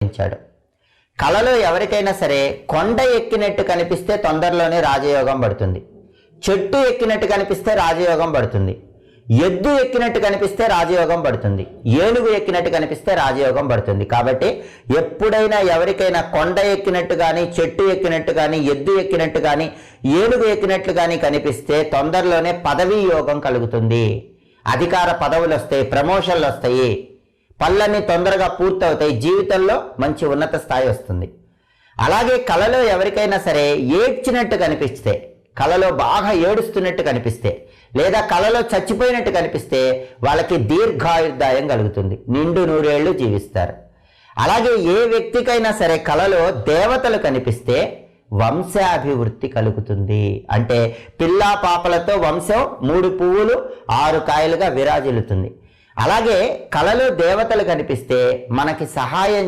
ఇచ్చాడు కళలో ఎవరికైనా సరే కొండ ఎక్కినట్టు కనిపిస్తే తొందరలోనే రాజయోగం పడుతుంది. చెట్టు ఎక్కినట్టు కనిపిస్తే రాజయోగం పడుతుంది. ఎద్దు ఎక్కినట్టు కనిపిస్తే రాజయోగం పడుతుంది. ఏనుగు ఎక్కినట్టు కనిపిస్తే రాజయోగం పడుతుంది. కాబట్టి ఎప్పుడైనా ఎవరికైనా కొండ ఎక్కినట్టు కానీ చెట్టు ఎక్కినట్టు కానీ ఎద్దు ఎక్కినట్టు కానీ ఏనుగు ఎక్కినట్లు కానీ కనిపిస్తే తొందరలోనే పదవీ యోగం కలుగుతుంది. అధికార పదవులు వస్తాయి ప్రమోషన్లు వస్తాయి పనులన్నీ తొందరగా పూర్తవుతాయి. జీవితంలో మంచి ఉన్నత స్థాయి వస్తుంది. అలాగే కళలో ఎవరికైనా సరే ఏడ్చినట్టు కనిపిస్తే కళలో బాగా ఏడుస్తున్నట్టు కనిపిస్తే లేదా కళలో చచ్చిపోయినట్టు కనిపిస్తే వాళ్ళకి దీర్ఘాయుర్దాయం కలుగుతుంది. నిండు నూరేళ్ళు జీవిస్తారు. అలాగే ఏ వ్యక్తికైనా సరే కళలో దేవతలు కనిపిస్తే వంశాభివృద్ధి కలుగుతుంది. అంటే పిల్లా పాపలతో వంశం మూడు పువ్వులు ఆరు కాయలుగా విరాజిల్లుతుంది. అలాగే కళలో దేవతలు కనిపిస్తే మనకి సహాయం